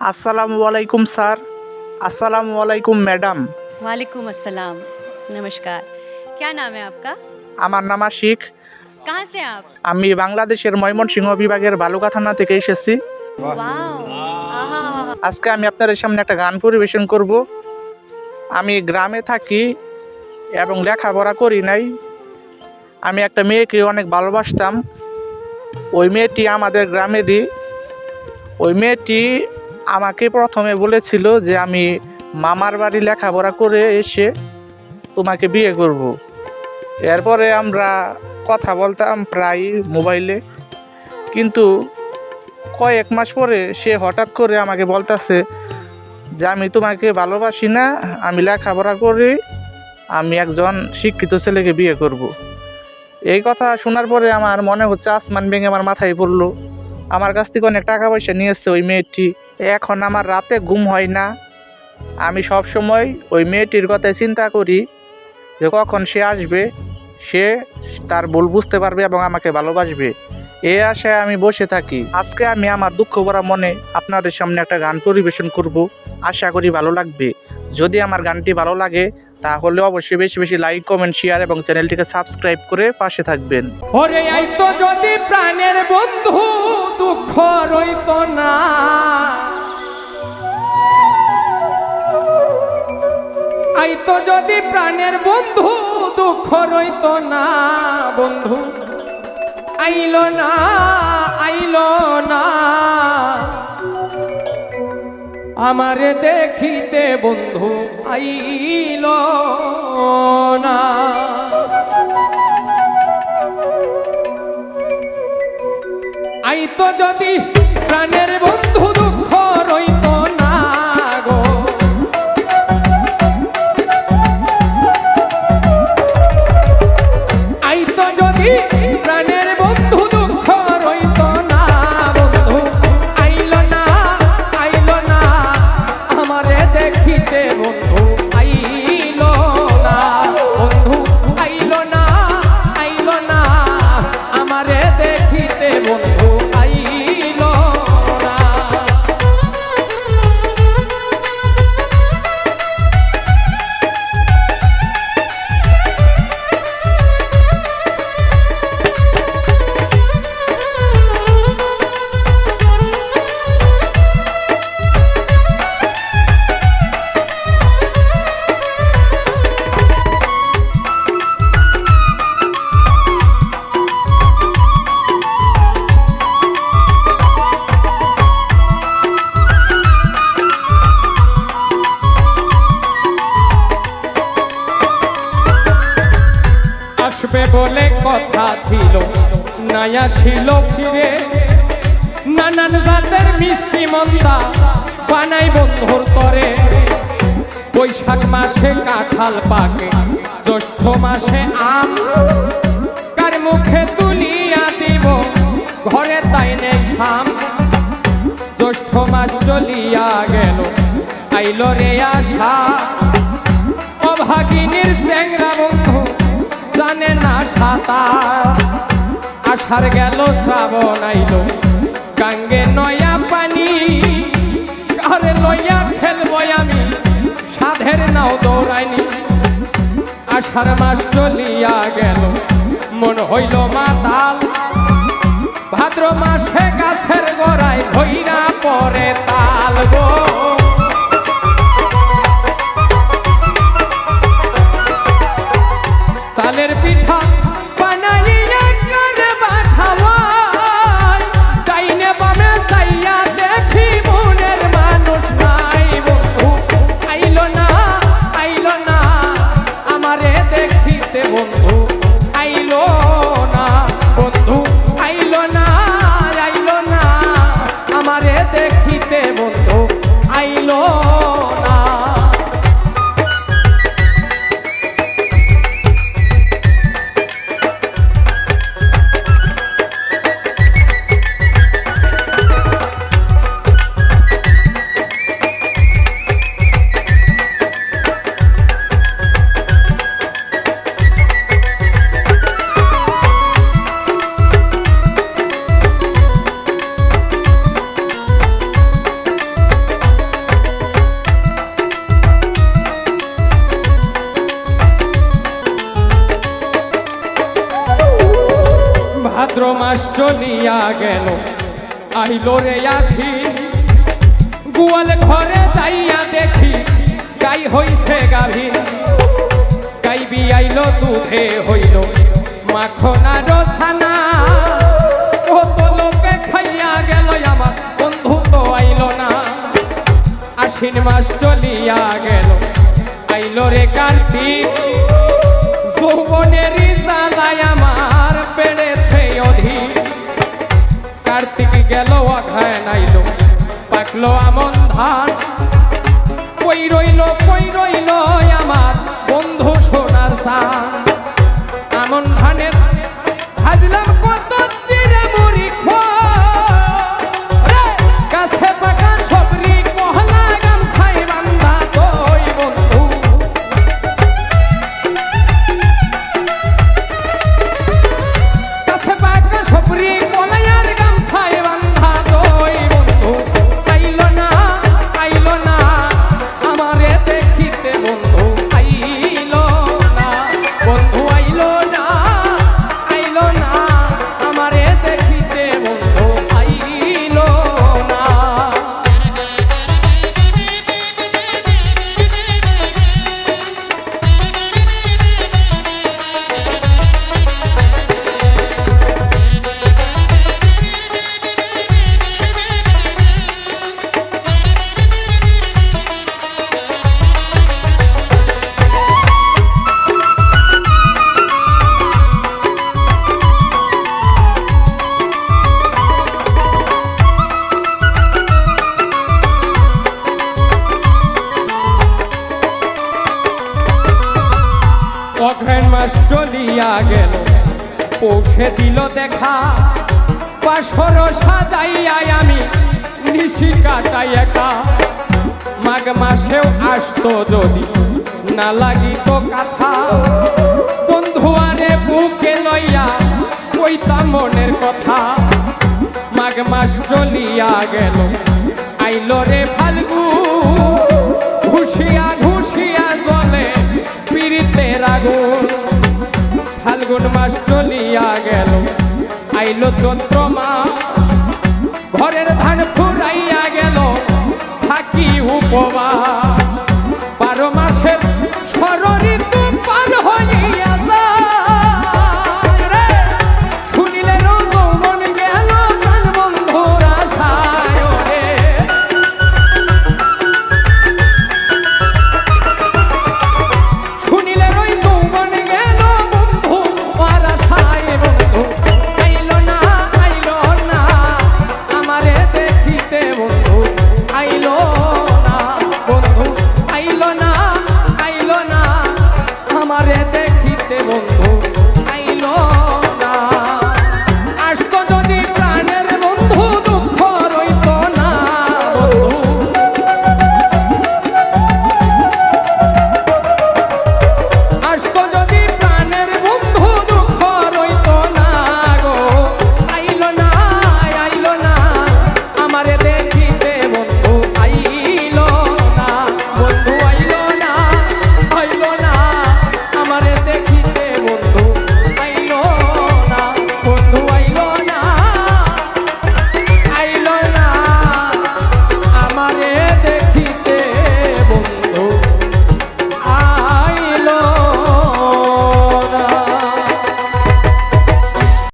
আসসালামু আলাইকুম স্যার আসসালামু আলাইকুম ম্যাডাম वालेकुम अस्सलाम नमस्कार क्या नाम है आपका আমার নাম আশিক कहाँ से हैं आप আমি বাংলাদেশের ময়মনসিংহ বিভাগের বালুকা থানা থেকে এসেছি वाओ आहा আজকে আমি আপনাদের সামনে একটা গান পরিবেশন করব আমি গ্রামে থাকি এবং লেখাপড়া করি নাই আমি একটা মেয়েকে অনেক ভালোবাসতাম ওই মেয়েটি আমাদের গ্রামেরই ওই মেয়েটি আমাকে প্রথমে বলেছিল যে আমি মামার বাড়ি লেখাপড়া করে এসে তোমাকে বিয়ে করব। এরপরে আমরা কথা বলতাম প্রায় মোবাইলে কিন্তু কয়েক মাস পরে সে হঠাৎ করে আমাকে বলতেছে যে, আমি তোমাকে ভালোবাসি না, আমি লেখাপড়া করি, আমি একজন শিক্ষিত ছেলেকে বিয়ে করব। এই কথা শোনার পরে আমার মনে হচ্ছে আসমান ভেঙে আমার মাথায় পড়ল আমার কাছ থেকে অনেক টাকা পয়সা নিয়েছে ওই মেয়েটি এখন আমার রাতে ঘুম হয় না। আমি সব সময় ওই মেয়েটির কথায় চিন্তা করি যে কখন সে আসবে, সে তার ভুল বুঝতে পারবে এবং আমাকে ভালোবাসবে। এ আশায় আমি বসে থাকি। আজকে আমি আমার দুঃখ ভরা মনে আপনাদের সামনে একটা গান পরিবেশন করব। আশা করি ভালো লাগবে। যদি আমার গানটি ভালো লাগে, তাহলে অবশ্যই বেশি বেশি লাইক কমেন্ট শেয়ার এবং চ্যানেলটিকে সাবস্ক্রাইব করে পাশে থাকবেন। যদি প্রাণের বন্ধু, দুঃখ না। আই তো যদি প্রাণের বন্ধু, দুঃখ রইত না, বন্ধু। আইল না আইল না। আমারে দেখিতে বন্ধু আইল না। আইতো যদি প্রাণের বন্ধু দেখিতে বন্ধু ছিল নাই আসিল ফিরে। নানান জাতের মিষ্টি মন্দা বানাই বন্ধুর তরে। বৈশাখ মাসে কাঁঠাল পাকে, জ্যৈষ্ঠ মাসে আম। কার মুখে তুলিয়া দিব, ঘরে তাই নেই ছাম জ্যৈষ্ঠ মাস চলিয়া গেল, আইল রে আশা। অভাগিনীর চ্যাংরা বন্ধু জানে না সাঁতার। আষাঢ় গেল, শ্রাবণ আইল। গাঙ্গে নয়া পানি, ঘরে লইয়া খেলব আমি। সাধের নাও দৌড়াইনি। আষাঢ় মাস চলিয়া গেল, মন হইল মাতাল। ভাদ্র মাসে গাছের গোড়ায় ধইরা পরে তাল গো। মাস চলিয়া গেল। আইলো রে আসি। গুয়াল ঘরে যাইয়া দেখি, গাই হইছে গাভীর গাই বিয়াইলো দুধে হইল। মাখন আর ছানা কত লোকে খাইয়া গেল আমার, বন্ধু তো আইলো না। আশ্বিন মাস চলিয়া গেল। আইলো রে কার্তিক। যৌবনের নাইল পাকলো আমন ধান। কই রইল কই রইল আমার বন্ধু সোনার সান আমন ধানের ভাজলাম পৌঁছে দিল দেখা। পাশর সাজাইয়া আমি নিশি কাটাই একা। মাঘ মাসেও আসতো যদি না লাগিত কাথা। বন্ধু আরে বুকে লইয়া কইতা মনের কথা। মাঘ মাস চলিয়া গেল, আইল রে ফাল্গু ঘুষিয়া ঘুষিয়া জলে পীড়িতের আগুন। ফাল্গুন মাস চলিয়া গেল। আইলো তন্ত্র মা ঘরের ধান ফুরাইয়া গেল। থাকি উপবাস